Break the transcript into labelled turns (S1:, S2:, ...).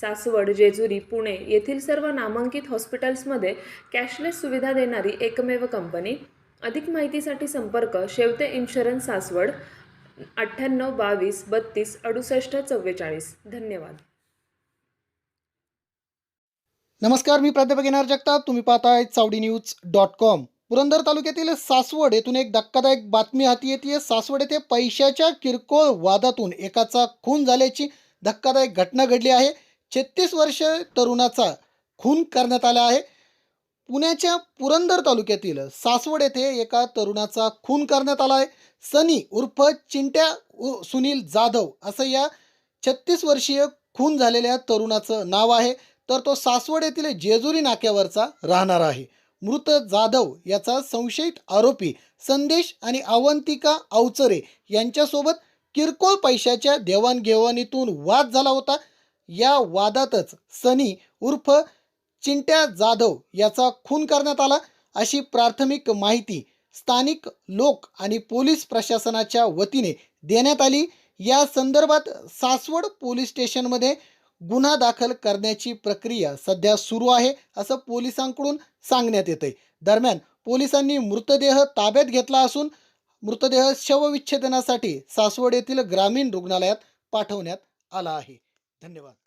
S1: सासवड जेजुरी पुणे येथील सर्व नामांकित हॉस्पिटल्समध्ये कॅशलेस सुविधा देणारी एकमेव कंपनी. अधिक माहितीसाठी संपर्क शेवते इन्शुरन्स सासवड अठ्ठ्याण्णव बावीस बत्तीस अडुसष्ट चव्वेचाळीस. धन्यवाद.
S2: नमस्कार मी प्राध्यापक येणार जगताप. तुम्ही पाहताय Chawadi news dot com. Purandar तालुक्यातील सासवड येथून एक धक्कादायक बातमी हाती येते सासवड येथे पैशाच्या किरकोळ वादातून एकाचा खून झाल्याची धक्कादायक घटना घडली आहे. छत्तीस वर्ष तरुणाचा खून करण्यात आला आहे. पुण्याच्या पुरंदर तालुक्यातील सासवड येथे एका तरुणाचा खून करण्यात आला आहे. सनी उर्फ चिंट्या उ- सुनील जाधव असं या छत्तीस वर्षीय खून झालेल्या तरुणाचं नाव आहे. तर तो सासवड येथील जेजुरी नाक्यावरचा राहणार आहे. मृत जाधव याचा संशयित आरोपी संदेश आणि अवंतिका अवचरे यांच्यासोबत किरकोळ पैशाच्या देवाणघेवाणीतून वाद झाला होता. या वादातच सनी उर्फ चिंट्या जाधव याचा खून करण्यात आला अशी प्राथमिक माहिती स्थानिक लोक आणि पोलीस प्रशासनाच्या वतीने देण्यात आली. या संदर्भात सासवड पोलीस स्टेशनमध्ये गुन्हा दाखल करण्याची प्रक्रिया सध्या सुरू आहे असं पोलिसांकडून सांगण्यात येते दरम्यान पोलिसांनी मृतदेह ताब्यात घेतला असून मृतदेह शवविच्छेदनासाठी सासवड येथील ग्रामीण रुग्णालयात पाठवण्यात आला आहे. धन्यवाद।